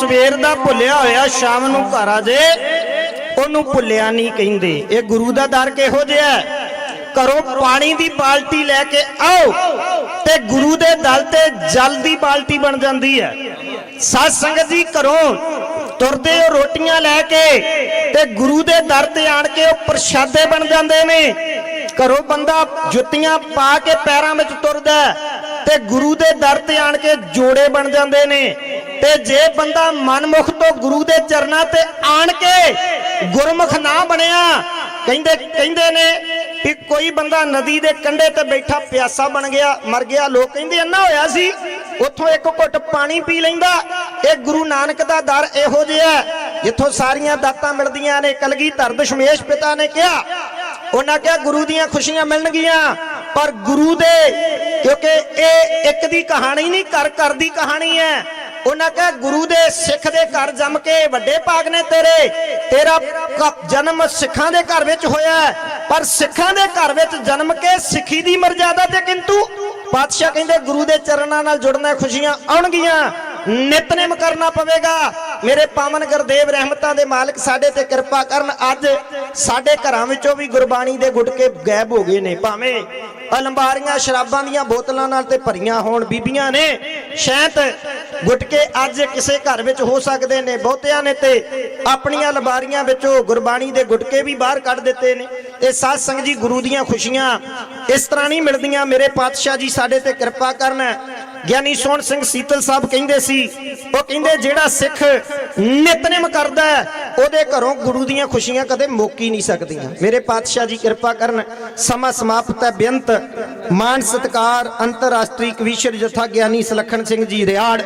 ਸਵੇਰ ਦਾ ਭੁੱਲਿਆ ਹੋਇਆ ਸ਼ਾਮ ਨੂੰ ਘਰ ਆ ਜੇ, ਉਹਨੂੰ ਭੁੱਲਿਆ ਨਹੀਂ ਕਹਿੰਦੇ। ਇਹ ਗੁਰੂ ਦਾ ਦਰ ਕਿਹੋ ਜਿਹਾ ਹੈ? ਘਰੋਂ ਪਾਣੀ ਦੀ ਬਾਲਟੀ ਲੈ ਕੇ ਆਓ ਤੇ ਗੁਰੂ ਦੇ ਦਲ ਤੇ ਜਲ ਦੀ ਬਾਲਟੀ ਬਣ ਜਾਂਦੀ ਹੈ। ਸਾਧ ਸੰਗਤ ਜੀ ਘਰੋਂ ਤੁਰਦੇ ਹੋ ਰੋਟੀਆਂ ਲੈ ਕੇ ਤੇ ਗੁਰੂ ਦੇ ਦਰ ਤੇ ਆਣ ਕੇ ਉਹ ਪ੍ਰਸ਼ਾਦੇ ਬਣ ਜਾਂਦੇ ਨੇ। ਘਰੋਂ ਬੰਦਾ ਜੁੱਤੀਆਂ ਪਾ ਕੇ ਪੈਰਾਂ ਵਿੱਚ ਤੁਰਦਾ ਤੇ ਗੁਰੂ ਦੇ ਦਰ ਤੇ ਆਣ ਕੇ ਜੋੜੇ ਬਣ ਜਾਂਦੇ ਨੇ। ਤੇ ਜੇ ਬੰਦਾ ਮਨਮੁਖ ਤੋਂ ਗੁਰੂ ਦੇ ਚਰਨਾਂ ਤੇ ਆਣ ਕੇ ਗੁਰਮੁਖ ਨਾ ਬਣਿਆ, ਕਹਿੰਦੇ ਕਹਿੰਦੇ ਨੇ ਕਿ ਕੋਈ ਬੰਦਾ ਨਦੀ ਦੇ ਕੰਢੇ ਤੇ ਬੈਠਾ ਪਿਆਸਾ ਬਣ ਗਿਆ, ਮਰ ਗਿਆ, ਲੋਕ ਕਹਿੰਦੇ ਅੰਨਾ ਹੋਇਆ ਸੀ, ਉੱਥੋਂ ਇੱਕ ਘੁੱਟ ਪਾਣੀ ਪੀ ਲੈਂਦਾ, ਇਹ ਗੁਰੂ ਨਾਨਕ ਦਾ ਦਰ ਇਹੋ ਜਿਹਾ ਜਿੱਥੋਂ ਸਾਰੀਆਂ ਦਾਤਾਂ ਮਿਲਦੀਆਂ ਨੇ, ਕਲਗੀਧਰ, ਦਸ਼ਮੇਸ਼ ਪਿਤਾ ਨੇ ਕਿਹਾ, ਉਹਨਾਂ ਕਿਹਾ ਗੁਰੂ ਦੀਆਂ ਖੁਸ਼ੀਆਂ ਮਿਲਣਗੀਆਂ, ਪਰ ਗੁਰੂ ਦੇ, ਕਿਉਂਕਿ ਇਹ ਇੱਕ ਦੀ ਕਹਾਣੀ ਨਹੀਂ, ਘਰ ਘਰ ਦੀ ਕਹਾਣੀ ਹੈ ਉਹਨਾਂ ਕਿਹਾ, ਗੁਰੂ ਦੇ ਸਿੱਖ ਦੇ ਘਰ ਜੰਮ ਕੇ ਵੱਡੇ ਭਾਗ ਨੇ ਤੇਰੇ। ਤੇਰਾ ਕ- ਜਨਮ ਸਿੱਖਾਂ ਦੇ ਘਰ ਵਿੱਚ ਹੋਇਆ ਪਰ ਸਿੱਖਾਂ ਦੇ ਘਰ ਵਿੱਚ ਜਨਮ ਕੇ ਸਿੱਖੀ ਦੀ ਮਰਜ਼ਾਦਾ ਤੇ ਕਿੰਤੂ? ਪਾਤਸ਼ਾਹ ਕਹਿੰਦੇ, ਗੁਰੂ ਦੇ ਚਰਨਾਂ ਨਾਲ ਜੁੜਨਾ ਖੁਸ਼ੀਆਂ ਆਉਣਗੀਆਂ। ਨਿਤਨੇਮ ਕਰਨਾ ਪਵੇਗਾ। ਮੇਰੇ ਪਾਵਨ ਗੁਰਦੇਵ ਰਹਿਮਤਾਂ ਦੇ ਮਾਲਕ ਸਾਡੇ ਤੇ ਕਿਰਪਾ ਕਰਨ। ਅੱਜ ਸਾਡੇ ਘਰਾਂ ਵਿੱਚੋਂ ਵੀ ਗੁਰਬਾਣੀ ਦੇ ਗੁਟਕੇ ਗਾਇਬ ਹੋ ਗਏ ਨੇ। ਭਾਵੇਂ ਅਲੰਬਾਰੀਆਂ, ਸ਼ਰਾਬਾਂ ਦੀਆਂ ਬੋਤਲਾਂ ਨਾਲ ਤੇ ਭਰੀਆਂ ਹੋਣ ਬੀਬੀਆਂ ਨੇ ਸ਼ੈਂਤ ਗੁਟਕੇ ਅੱਜ ਕਿਸੇ ਘਰ ਵਿੱਚ ਹੋ ਸਕਦੇ ਨੇ। ਬਹੁਤਿਆਂ ਨੇ ਤੇ ਆਪਣੀਆਂ ਲਬਾਰੀਆਂ ਵਿੱਚੋਂ ਗੁਰਬਾਣੀ ਦੇ ਗੁਟਕੇ ਵੀ ਬਾਹਰ ਕੱਢ ਦਿੱਤੇ ਨੇ। ਇਹ ਸਾਧ ਸੰਗਤ ਜੀ ਗੁਰੂ ਦੀਆਂ ਖੁਸ਼ੀਆਂ ਇਸ ਤਰ੍ਹਾਂ ਨਹੀਂ ਮਿਲਦੀਆਂ। ਮੇਰੇ ਪਾਤਸ਼ਾਹ ਜੀ ਸਾਡੇ ਤੇ ਕਿਰਪਾ ਕਰਨ। ਗਿਆਨੀ ਸੋਹਣ ਸਿੰਘ ਸੀਤਲ ਸਾਹਿਬ ਕਹਿੰਦੇ ਸੀ ਉਹ ਕਹਿੰਦੇ ਜਿਹੜਾ ਸਿੱਖ ਨਿਤਨੇਮ ਕਰਦਾ ਹੈ, ਉਹਦੇ ਘਰੋਂ ਗੁਰੂ ਦੀਆਂ ਖੁਸ਼ੀਆਂ ਕਦੇ ਮੁੱਕ ਹੀ ਨਹੀਂ ਸਕਦੀਆਂ। ਮੇਰੇ ਪਾਤਸ਼ਾਹ ਜੀ ਕਿਰਪਾ ਕਰਨ, ਸਮਾਂ ਸਮਾਪਤ ਹੈ ਬੇਅੰਤ। ਮਾਨ ਸਤਕਾਰ, ਅੰਤਰਰਾਸ਼ਟਰੀ ਕਵੀਸ਼ਰ ਜਥਾ ਗਿਆਨੀ ਸਲੱਖਣ ਸਿੰਘ ਜੀ, ਰਿਆੜ।